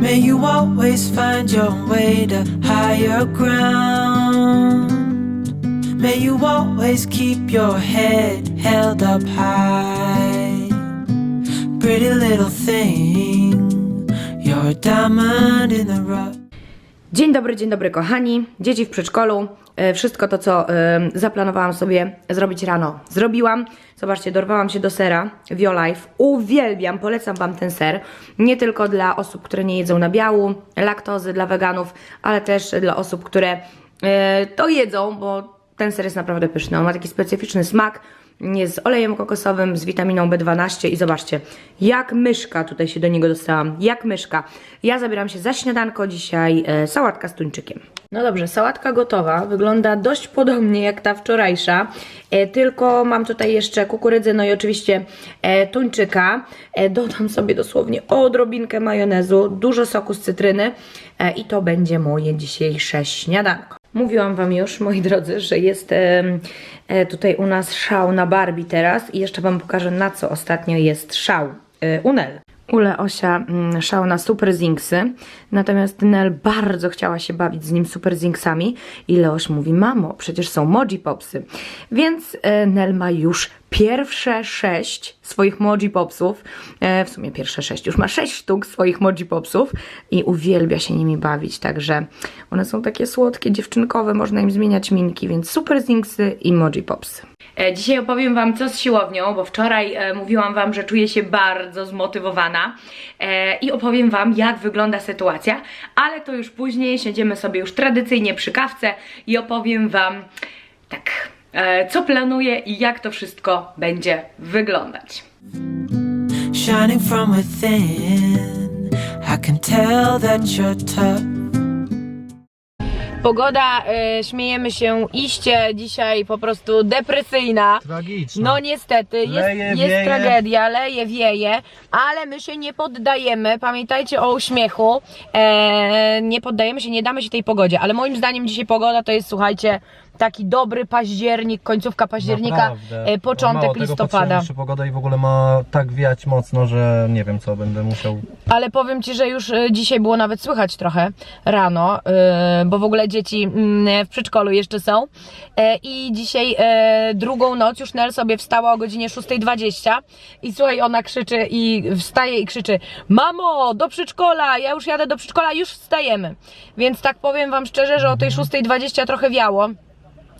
May you always find your way to higher ground. May you always keep your head held up high. Pretty little thing, you're a diamond in the rough. Dzień dobry, dzień dobry kochani, dzieci w przedszkolu. E, Wszystko to, co e, zaplanowałam sobie zrobić rano, zrobiłam. Zobaczcie, dorwałam się do sera Violife. Uwielbiam, polecam Wam ten ser. Nie tylko dla osób, które nie jedzą nabiału, laktozy, dla weganów, ale też dla osób, które e, to jedzą, bo ten ser jest naprawdę pyszny. On ma taki specyficzny smak. Z olejem kokosowym, z witaminą B12 i zobaczcie, jak myszka tutaj się do niego dostałam, jak myszka. Ja zabieram się za śniadanko dzisiaj, e, sałatka z tuńczykiem. No dobrze, sałatka gotowa, wygląda dość podobnie jak ta wczorajsza, e, tylko mam tutaj jeszcze kukurydzę, no i oczywiście e, tuńczyka. E, dodam sobie dosłownie odrobinkę majonezu, dużo soku z cytryny e, i to będzie moje dzisiejsze śniadanko. Mówiłam Wam już, moi drodzy, że jest e, tutaj u nas szał na Barbie teraz i jeszcze Wam pokażę na co ostatnio jest szał e, u Nel. U Leosia mm, szał na Super Zinksy, natomiast Nel bardzo chciała się bawić z nim Super Zinksami i Leoś mówi, mamo, przecież są Moji Popsy. Więc e, Nel ma już pierwsze sześć swoich Moji Popsów, e, w sumie pierwsze sześć, już ma sześć sztuk swoich Moji Popsów i uwielbia się nimi bawić, także one są takie słodkie, dziewczynkowe, można im zmieniać minki, więc Super Zinksy i Moji Popsy. E, Dzisiaj opowiem Wam co z siłownią, bo wczoraj e, mówiłam Wam, że czuję się bardzo zmotywowana i opowiem Wam jak wygląda sytuacja, ale to już później, siedzimy sobie już tradycyjnie przy kawce i opowiem Wam tak, co planuję i jak to wszystko będzie wyglądać. shining from within. I can tell that you're tough. Pogoda, e, śmiejemy się, iście dzisiaj po prostu depresyjna. Tragiczne. No niestety, jest, Leje, jest wieje. tragedia, leje, wieje, ale my się nie poddajemy. Pamiętajcie o uśmiechu. E, nie poddajemy się, nie damy się tej pogodzie, ale moim zdaniem dzisiaj pogoda to jest, słuchajcie, taki dobry październik, końcówka października, Naprawdę. e, początek Mało tego, listopada. jeszcze pogoda i w ogóle ma tak wiać mocno, że nie wiem co będę musiał. Ale powiem Ci, że już e, dzisiaj było nawet słychać trochę rano, e, bo w ogóle dzieci mm, w przedszkolu jeszcze są. I dzisiaj drugą noc już Nel sobie wstała o godzinie 6.20 i słuchaj, ona krzyczy i wstaje i krzyczy Mamo, do przedszkola, ja już jadę do przedszkola, już wstajemy. Więc tak powiem Wam szczerze, że o tej 6.20 trochę wiało.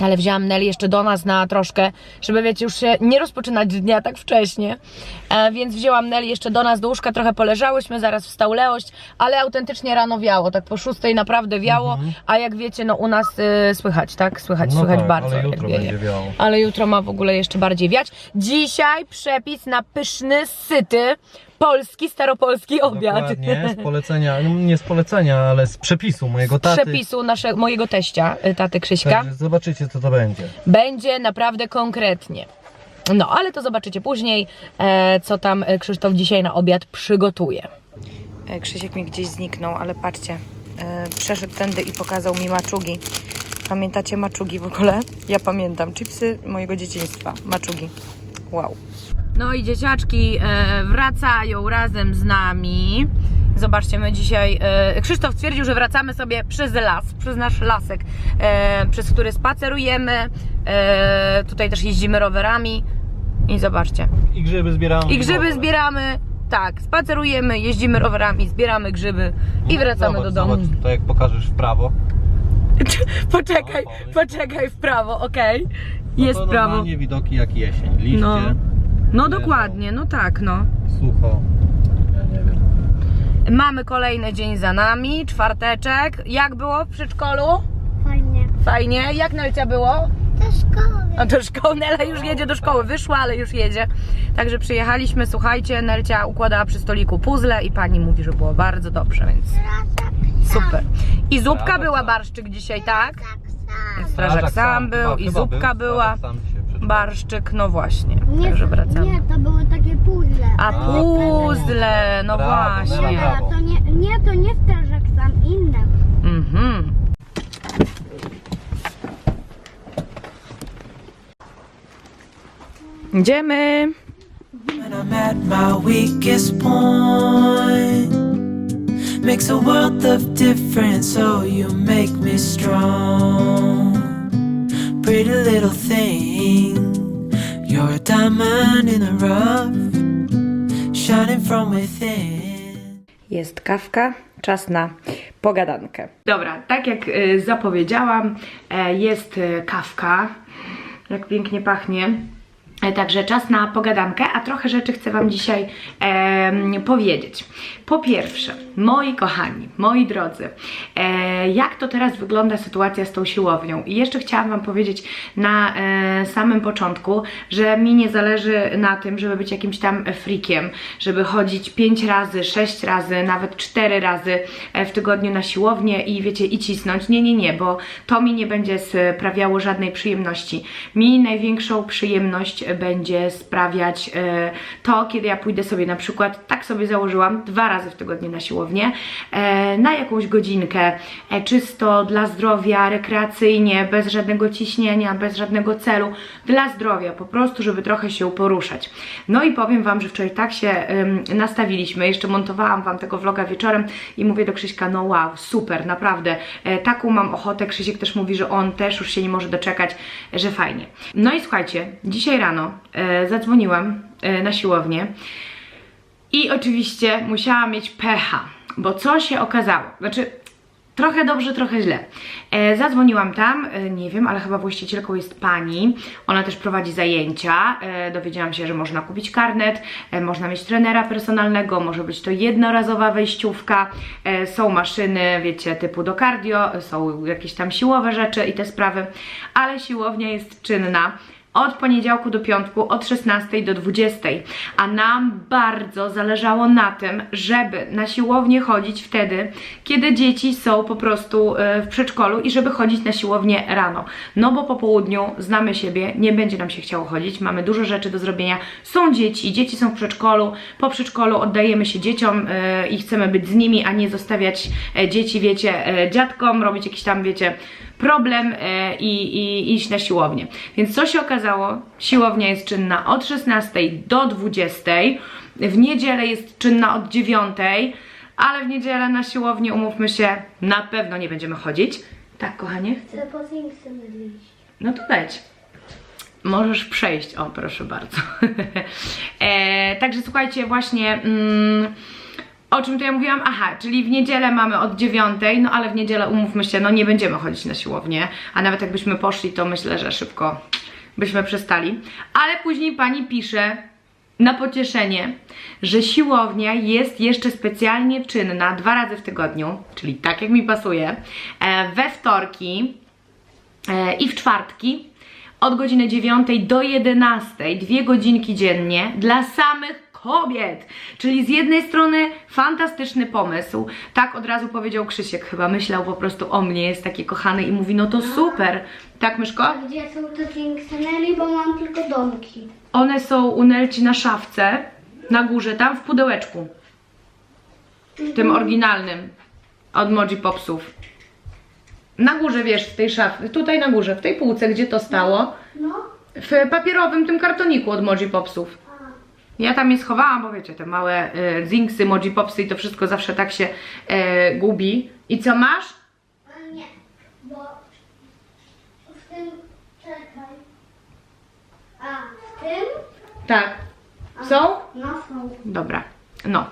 Ale wzięłam Nel jeszcze do nas na troszkę, żeby wiecie, już się nie rozpoczynać dnia tak wcześnie. E, więc wzięłam Nel jeszcze do nas do łóżka, trochę poleżałyśmy, zaraz wstał Leość, ale autentycznie rano wiało, tak po szóstej naprawdę wiało, a jak wiecie, no u nas y, słychać, tak? Słychać, No słychać tak, bardzo. ale jak jutro wieje. będzie wiało. Ale jutro ma w ogóle jeszcze bardziej wiać. Dzisiaj przepis na pyszny, syty, polski, staropolski obiad. Dokładnie, z polecenia, no nie z polecenia, ale z przepisu mojego taty. Przepisu nasze, mojego teścia, y, taty Krzyśka. Także zobaczycie co to będzie. będzie naprawdę konkretnie. No, ale to zobaczycie później, e, co tam e, Krzysztof dzisiaj na obiad przygotuje. E, Krzysiek mi gdzieś zniknął, ale patrzcie, e, przeszedł tędy i pokazał mi maczugi. Pamiętacie maczugi w ogóle? Ja pamiętam, chipsy mojego dzieciństwa, maczugi. Wow. No i dzieciaczki e, wracają razem z nami. Zobaczcie, my dzisiaj. E, Krzysztof stwierdził, że wracamy sobie przez las, przez nasz lasek, e, przez który spacerujemy. Tutaj też jeździmy rowerami. I zobaczcie. I grzyby zbieramy. I grzyby zbieramy. Tak, spacerujemy, jeździmy rowerami, zbieramy grzyby i wracamy zobacz, do domu. Zobacz tutaj jak pokażesz w prawo. Poczekaj, No, poczekaj w prawo, okej? No Jest to prawo. widoki jak jesień. Liście, No. No dokładnie, no tak, no. Sucho. Ja nie wiem. Mamy kolejny dzień za nami, czwarteczek. Jak było w przedszkolu? Fajnie. Fajnie. Jak Nelcia było? Do szkoły. A do szkoły, Nela już jedzie do szkoły, wyszła, ale już jedzie. Także przyjechaliśmy, słuchajcie, Nelcia układała przy stoliku puzzle i pani mówi, że było bardzo dobrze, więc super. I zupka była barszczyk dzisiaj, tak? Tak, sam. Strażak sam był chyba- i chyba zupka był, była, strażak sam barszczyk, no właśnie. Nie, Także wracamy. nie, to były takie puzzle. A puzzle, no Brawo, właśnie. To nie, nie, to nie strażak sam, inne. Mhm. Idziemy. when I'm at my weakest point. Makes a world of difference, so you make me strong pretty little thing. You're a diamond in the rough, shining from within. Jest kawka, czas na pogadankę. Dobra, tak jak y, zapowiedziałam, e, jest y, kawka, jak pięknie pachnie. E, Także czas na pogadankę, a trochę rzeczy chcę Wam dzisiaj em, powiedzieć. Po pierwsze, moi kochani, moi drodzy, e, jak to teraz wygląda sytuacja z tą siłownią? I jeszcze chciałam Wam powiedzieć na e, samym początku, że mi nie zależy na tym, żeby być jakimś tam freakiem, żeby chodzić 5 razy, 6 razy, nawet 4 razy e, w tygodniu na siłownię i wiecie, i cisnąć. Nie, nie, nie, bo to mi nie będzie sprawiało żadnej przyjemności. Mi największą przyjemność będzie sprawiać e, to, kiedy ja pójdę sobie na przykład, tak sobie założyłam, dwa razy w tygodniu na siłownię, e, na jakąś godzinkę, e, czysto dla zdrowia, rekreacyjnie, bez żadnego ciśnienia, bez żadnego celu, dla zdrowia, po prostu, żeby trochę się poruszać. No i powiem Wam, że wczoraj tak się nastawiliśmy, jeszcze montowałam Wam tego vloga wieczorem i mówię do Krzyśka, no wow, super, naprawdę, taką mam ochotę, Krzysiek też mówi, że on też już się nie może doczekać, że fajnie. No i słuchajcie, dzisiaj rano e, zadzwoniłam e, na siłownię i oczywiście musiałam mieć pecha, bo co się okazało? Znaczy, trochę dobrze, trochę źle. E, zadzwoniłam tam, e, nie wiem, ale chyba właścicielką jest pani. Ona też prowadzi zajęcia. E, dowiedziałam się, że można kupić karnet, e, można mieć trenera personalnego, może być to jednorazowa wejściówka. E, są maszyny, wiecie, typu do cardio, są jakieś tam siłowe rzeczy i te sprawy, ale siłownia jest czynna od poniedziałku do piątku, od 16 do 20. A nam bardzo zależało na tym, żeby na siłownię chodzić wtedy, kiedy dzieci są po prostu e, w przedszkolu i żeby chodzić na siłownię rano. No bo po południu znamy siebie, nie będzie nam się chciało chodzić, mamy dużo rzeczy do zrobienia. Są dzieci, dzieci są w przedszkolu, po przedszkolu oddajemy się dzieciom e, i chcemy być z nimi, a nie zostawiać e, dzieci, wiecie, dziadkom, robić jakiś tam, wiecie, problem e, i, i iść na siłownię. Więc co się okazało? Siłownia jest czynna od 16 do 20. W niedzielę jest czynna od 9, ale w niedzielę na siłownię, umówmy się, na pewno nie będziemy chodzić. Tak, kochanie? Chcę po iść. No to leć. Możesz przejść, o proszę bardzo. e, także słuchajcie, właśnie mm, o czym to ja mówiłam? Aha, czyli w niedzielę mamy od dziewiątej, no ale w niedzielę umówmy się, no nie będziemy chodzić na siłownię, a nawet jakbyśmy poszli, to myślę, że szybko byśmy przestali. Ale później pani pisze na pocieszenie, że siłownia jest jeszcze specjalnie czynna dwa razy w tygodniu, czyli tak jak mi pasuje, e, we wtorki, E, i w czwartki od godziny 9 do 11, dwie godzinki dziennie dla samych kobiet. Czyli z jednej strony fantastyczny pomysł. Tak od razu powiedział Krzysiek, chyba myślał po prostu o mnie, jest taki kochany i mówi, no to super. Tak, Myszko? A gdzie są te Zingseneli, bo mam tylko domki. One są u Nelci na szafce, na górze, tam w pudełeczku. Tym oryginalnym od Moji Popsów. Na górze, wiesz, w tej szafie, tutaj na górze, w tej półce, gdzie to stało. No. W papierowym tym kartoniku od Moji Popsów. Ja tam je schowałam, bo wiecie, te małe e, zinksy, Moji Popsy i to wszystko zawsze tak się e, gubi. I co masz? Nie, bo w tym, czekaj. A, w tym? Tak. Są? No są. Dobra, no.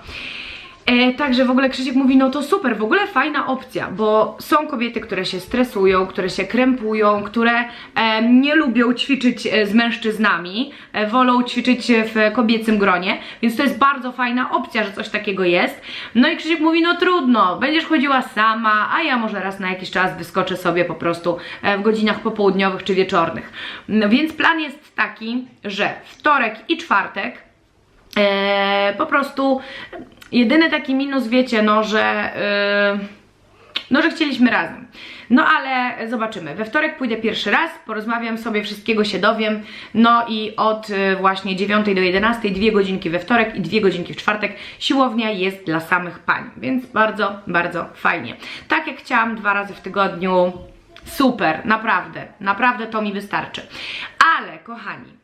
E, także w ogóle Krzysiek mówi, no to super, w ogóle fajna opcja, bo są kobiety, które się stresują, które się krępują, które e, nie lubią ćwiczyć e, z mężczyznami, e, wolą ćwiczyć w kobiecym gronie, więc to jest bardzo fajna opcja, że coś takiego jest. No i Krzysiek mówi, no trudno, będziesz chodziła sama, a ja może raz na jakiś czas wyskoczę sobie po prostu e, w godzinach popołudniowych czy wieczornych. No więc plan jest taki, że wtorek i czwartek E, po prostu jedyny taki minus, wiecie, no, że e, no, że chcieliśmy razem. No ale zobaczymy. We wtorek pójdę pierwszy raz, porozmawiam sobie, wszystkiego się dowiem. No i od e, właśnie 9 do 11, dwie godzinki we wtorek i dwie godzinki w czwartek. Siłownia jest dla samych pań, więc bardzo, bardzo fajnie. Tak jak chciałam dwa razy w tygodniu, super, naprawdę, naprawdę to mi wystarczy. Ale kochani,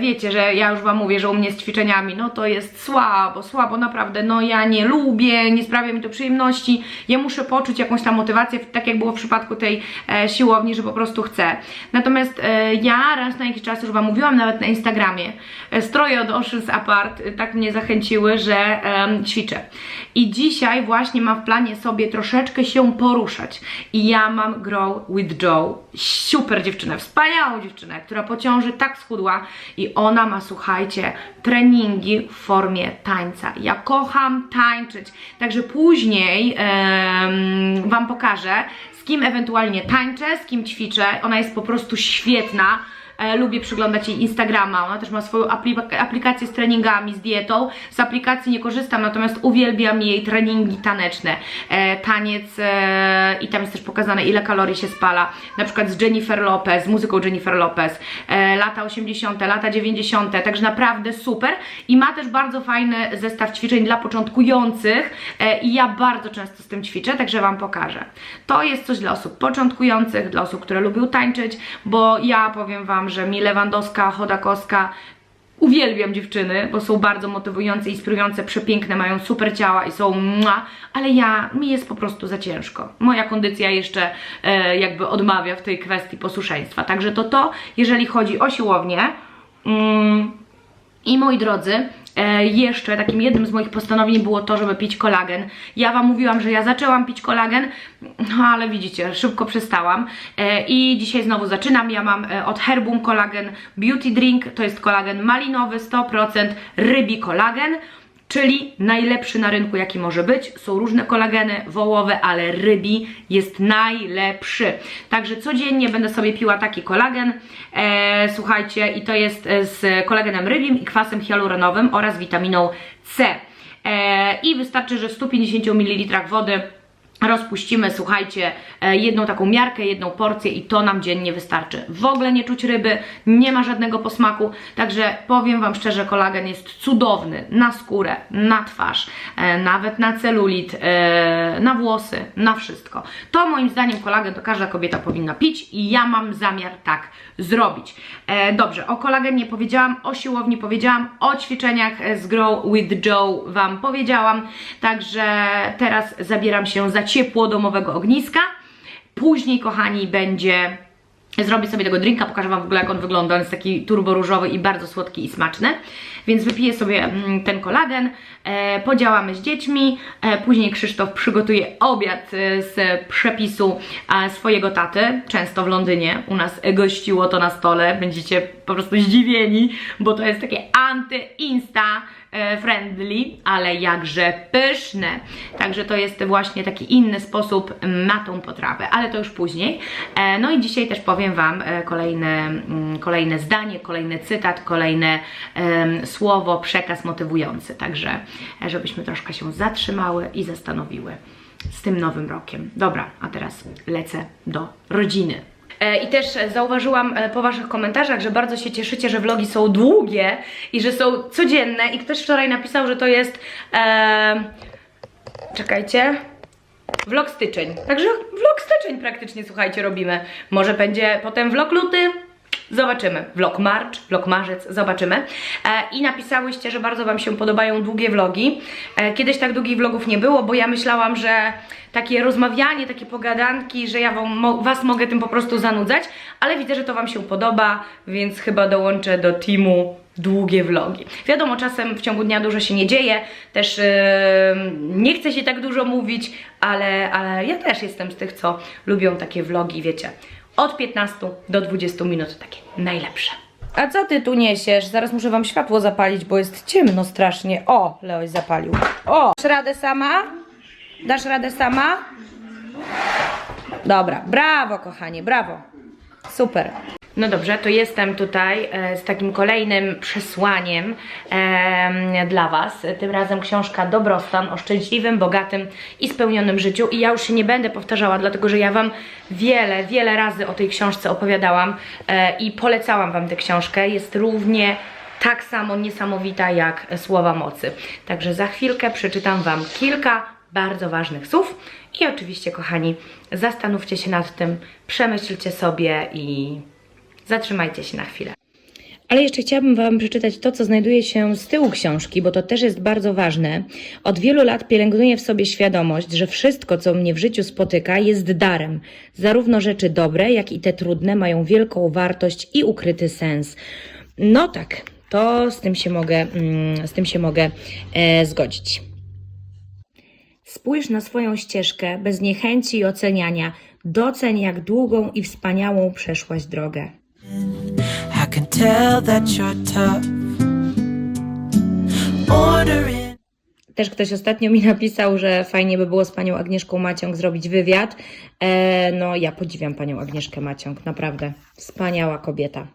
Wiecie, że ja już Wam mówię, że u mnie z ćwiczeniami, no to jest słabo, słabo naprawdę, no ja nie lubię, nie sprawia mi to przyjemności, ja muszę poczuć jakąś tam motywację, tak jak było w przypadku tej e, siłowni, że po prostu chcę. Natomiast e, ja raz na jakiś czas, już Wam mówiłam nawet na Instagramie, e, stroje od Oceans Apart e, tak mnie zachęciły, że em, ćwiczę. I dzisiaj właśnie mam w planie sobie troszeczkę się poruszać. I ja mam Grow with Joe, super dziewczynę, wspaniałą dziewczynę, która po ciąży tak schudła i ona ma, słuchajcie, treningi w formie tańca. Ja kocham tańczyć, także później Wam pokażę, z kim ewentualnie tańczę, z kim ćwiczę. Ona jest po prostu świetna. Lubię przyglądać jej Instagrama. Ona też ma swoją apli- aplikację z treningami, z dietą. Z aplikacji nie korzystam, natomiast uwielbiam jej treningi taneczne. E, taniec e, i tam jest też pokazane, ile kalorii się spala. Na przykład z Jennifer Lopez, z muzyką Jennifer Lopez. E, lata 80., lata 90., także naprawdę super. I ma też bardzo fajny zestaw ćwiczeń dla początkujących i ja bardzo często z tym ćwiczę, także Wam pokażę. To jest coś dla osób początkujących, dla osób, które lubią tańczyć, bo ja powiem Wam, że mi Lewandowska, Chodakowska Uwielbiam dziewczyny, bo są bardzo motywujące, inspirujące, przepiękne, mają super ciała i są mua, ale ja, mi jest po prostu za ciężko. Moja kondycja jeszcze e, jakby odmawia w tej kwestii posłuszeństwa. Także to to, jeżeli chodzi o siłownię. Mm, i moi drodzy, e, jeszcze takim jednym z moich postanowień było to, żeby pić kolagen. Ja Wam mówiłam, że ja zaczęłam pić kolagen, no ale widzicie, szybko przestałam. E, I dzisiaj znowu zaczynam. Ja mam e, od Herbum kolagen Beauty Drink, to jest kolagen malinowy, 100% rybi kolagen. Czyli najlepszy na rynku, jaki może być. Są różne kolageny wołowe, ale rybi jest najlepszy. Także codziennie będę sobie piła taki kolagen. E, słuchajcie, i to jest e, z kolagenem rybim i kwasem hialuronowym oraz witaminą C. E, I wystarczy, że w 150 ml wody rozpuścimy, słuchajcie, e, jedną taką miarkę, jedną porcję i to nam dziennie wystarczy. W ogóle nie czuć ryby, nie ma żadnego posmaku, także powiem Wam szczerze, kolagen jest cudowny na skórę, na twarz, e, nawet na celulit, e, na włosy, na wszystko. To moim zdaniem kolagen to każda kobieta powinna pić i ja mam zamiar tak zrobić. Dobrze, o kolagenie powiedziałam, o siłowni powiedziałam, o ćwiczeniach z Grow with Joe Wam powiedziałam, także teraz zabieram się za ciepło domowego ogniska. Później, kochani, będzie Zrobię sobie tego drinka, pokażę Wam w ogóle jak on wygląda. On jest taki turbo różowy i bardzo słodki i smaczny. Więc wypiję sobie mm, ten kolagen, e, podziałamy z dziećmi, e, później Krzysztof przygotuje obiad e, z przepisu swojego taty. Często w Londynie u nas gościło to na stole. Będziecie po prostu zdziwieni, bo to jest takie anty-insta friendly, ale jakże pyszne. Także to jest właśnie taki inny sposób na tą potrawę, ale to już później. E, No i dzisiaj też powiem Wam e, kolejne, kolejne zdanie, kolejny cytat, kolejne słowo, przekaz motywujący. Także e, żebyśmy troszkę się zatrzymały i zastanowiły z tym nowym rokiem. Dobra, a teraz lecę do rodziny. E, I też e, zauważyłam e, po Waszych komentarzach, że bardzo się cieszycie, że vlogi są długie i że są codzienne. I ktoś wczoraj napisał, że to jest. E, czekajcie. Vlog styczeń. Także vlog styczeń praktycznie, słuchajcie, robimy. Może będzie potem vlog luty, Zobaczymy. Vlog marcz, vlog marzec, zobaczymy. E, I napisałyście, że bardzo Wam się podobają długie vlogi. E, kiedyś tak długich vlogów nie było, bo ja myślałam, że takie rozmawianie, takie pogadanki, że ja wam, mo, Was mogę tym po prostu zanudzać, ale widzę, że to Wam się podoba, więc chyba dołączę do teamu długie vlogi. Wiadomo, czasem w ciągu dnia dużo się nie dzieje, też yy, nie chce się tak dużo mówić, ale, ale ja też jestem z tych, co lubią takie vlogi, wiecie, od 15 do 20 minut, takie najlepsze. A co ty tu niesiesz? Zaraz muszę wam światło zapalić, bo jest ciemno strasznie. O, Leoś zapalił. O! Dasz radę sama? Dasz radę sama? Dobra, brawo kochanie, brawo. Super. No dobrze, to jestem tutaj e, z takim kolejnym przesłaniem em, dla Was. Tym razem książka Dobrostan o szczęśliwym, bogatym i spełnionym życiu. I ja już się nie będę powtarzała, dlatego że ja Wam wiele, wiele razy o tej książce opowiadałam e, i polecałam Wam tę książkę. Jest równie tak samo niesamowita jak Słowa Mocy. Także za chwilkę przeczytam Wam kilka bardzo ważnych słów i oczywiście, kochani, zastanówcie się nad tym, przemyślcie sobie i zatrzymajcie się na chwilę. Ale jeszcze chciałabym Wam przeczytać to, co znajduje się z tyłu książki, bo to też jest bardzo ważne. Od wielu lat pielęgnuję w sobie świadomość, że wszystko, co mnie w życiu spotyka, jest darem. Zarówno rzeczy dobre, jak i te trudne mają wielką wartość i ukryty sens. No tak, to z tym się mogę, mm, z tym się mogę e, zgodzić. Spójrz na swoją ścieżkę bez niechęci i oceniania. Doceń, jak długą i wspaniałą przeszłaś drogę. Tell that you're tough. Ordering. Też ktoś ostatnio mi napisał, że fajnie by było z panią Agnieszką Maciąg zrobić wywiad. E, no, ja podziwiam panią Agnieszkę Maciąg, naprawdę. Wspaniała kobieta.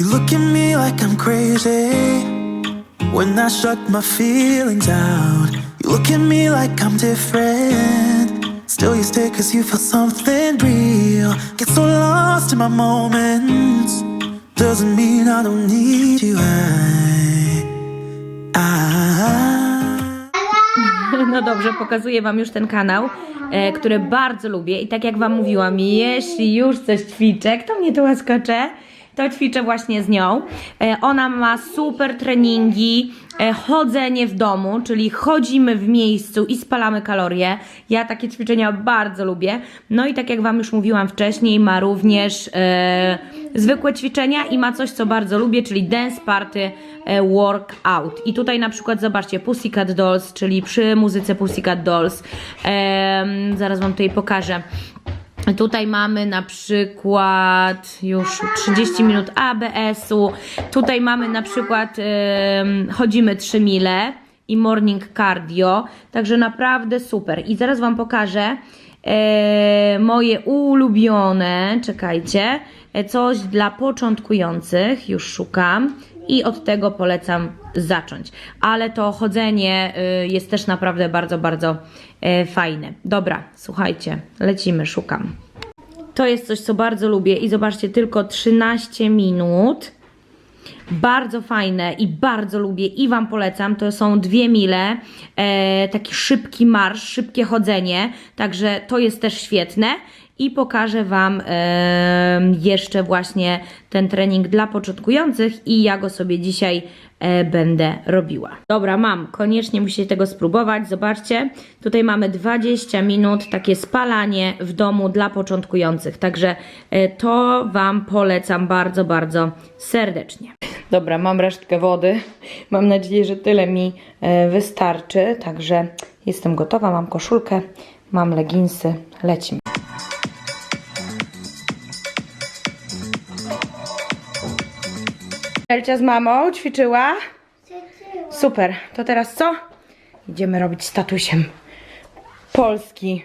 You look at me like I'm crazy when I shut my feelings out. You look at me like I'm different. Still, you stay cause you feel something real. Get so lost in my moments. Doesn't mean I don't need you. I, I, No dobrze, pokazuję Wam już ten kanał, e, który bardzo lubię i tak jak Wam mówiłam, jeśli już coś ćwiczę, kto mnie tu łaskocze, to ćwiczę właśnie z nią. E, ona ma super treningi, chodzenie w domu, czyli chodzimy w miejscu i spalamy kalorie. Ja takie ćwiczenia bardzo lubię. No i tak jak Wam już mówiłam wcześniej, ma również e, zwykłe ćwiczenia i ma coś, co bardzo lubię, czyli dance party e, workout. I tutaj na przykład zobaczcie Pussycat Dolls, czyli przy muzyce Pussycat Dolls. Em, zaraz Wam tutaj pokażę. Tutaj mamy na przykład już 30 minut ABS-u. Tutaj mamy na przykład em, chodzimy 3 mile i morning cardio. Także naprawdę super. I zaraz Wam pokażę e, moje ulubione, czekajcie, e, coś dla początkujących. Już szukam i od tego polecam zacząć. Ale to chodzenie y, jest też naprawdę bardzo, bardzo e, fajne. Dobra, słuchajcie, lecimy, szukam. To jest coś, co bardzo lubię i zobaczcie, tylko 13 minut. Bardzo fajne i bardzo lubię i Wam polecam. To są dwie mile, e, taki szybki marsz, szybkie chodzenie, także to jest też świetne. I pokażę Wam e, jeszcze właśnie ten trening dla początkujących i ja go sobie dzisiaj będę robiła. Dobra, mam, koniecznie musicie tego spróbować. Zobaczcie, tutaj mamy 20 minut, takie spalanie w domu dla początkujących. Także e, to Wam polecam bardzo, bardzo serdecznie. Dobra, mam resztkę wody. Mam nadzieję, że tyle mi e, wystarczy. Także jestem gotowa, mam koszulkę, mam leginsy, lecimy. Elcia z mamą ćwiczyła? Super, to teraz co? Idziemy robić statusiem polski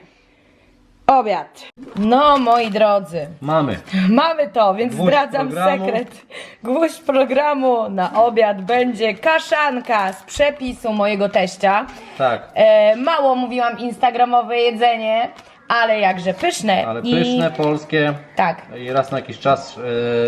obiad. No, moi drodzy, Mamy. mamy to, więc Gwóźdź zdradzam programu. sekret. Gwóźdź programu na obiad będzie kaszanka z przepisu mojego teścia. Tak. E, mało mówiłam instagramowe jedzenie, ale jakże pyszne. Ale I- pyszne, polskie Tak. i raz na jakiś czas,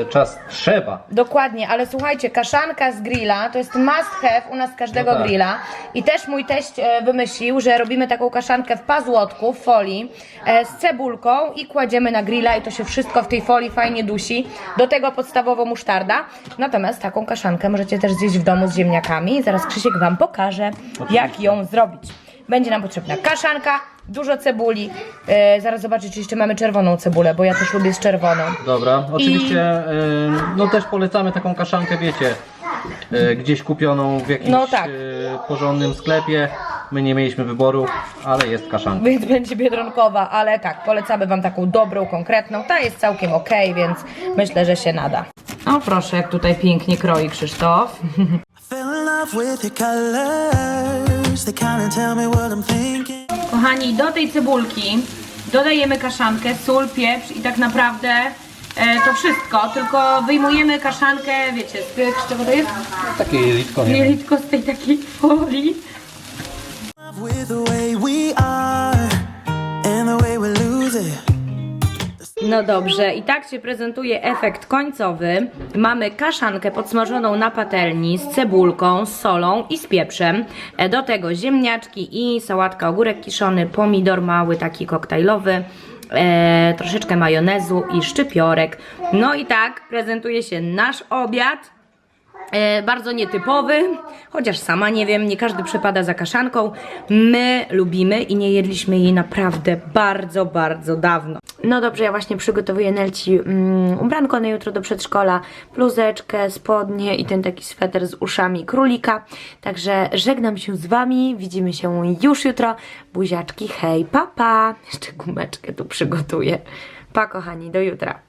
e, czas trzeba. Dokładnie, ale słuchajcie, kaszanka z grilla to jest must have u nas każdego No tak. grilla. I też mój teść e, wymyślił, że robimy taką kaszankę w pazłotku, w folii, e, z cebulką i kładziemy na grilla i to się wszystko w tej folii fajnie dusi. Do tego podstawowo musztarda. Natomiast taką kaszankę możecie też zjeść w domu z ziemniakami. Zaraz Krzysiek Wam pokaże, jak ją zrobić. Będzie nam potrzebna kaszanka, dużo cebuli. E, zaraz zobaczycie, czy jeszcze mamy czerwoną cebulę, bo ja też lubię z czerwoną. Dobra, oczywiście e, no też polecamy taką kaszankę, wiecie, e, gdzieś kupioną w jakimś No tak. e, porządnym sklepie. My nie mieliśmy wyboru, ale jest kaszanka. Więc będzie biedronkowa, ale tak, polecamy Wam taką dobrą, konkretną. Ta jest całkiem ok, więc myślę, że się nada. O proszę, jak tutaj pięknie kroi Krzysztof. fell in love with your colors. They kinda tell me what I'm thinking. Kochani, do tej cebulki dodajemy kaszankę, sól, pieprz i tak naprawdę e, to wszystko, tylko wyjmujemy kaszankę, wiecie, z, z czego to jest? Takie jelitko, nie. Jelitko z tej takiej folii. No dobrze, i tak się prezentuje efekt końcowy. Mamy kaszankę podsmażoną na patelni z cebulką, z solą i z pieprzem. E, Do tego ziemniaczki i sałatka, ogórek kiszony, pomidor mały, taki koktajlowy. E, troszeczkę majonezu i szczypiorek. No i tak prezentuje się nasz obiad. E, bardzo nietypowy, chociaż sama nie wiem, nie każdy przepada za kaszanką. My lubimy i nie jedliśmy jej naprawdę bardzo, bardzo dawno. No dobrze, ja właśnie przygotowuję Nelci mm, ubranko na jutro do przedszkola, bluzeczkę, spodnie i ten taki sweter z uszami królika. Także żegnam się z Wami, widzimy się już jutro. Buziaczki, hej, papa! Pa. Jeszcze gumeczkę tu przygotuję. Pa kochani, do jutra.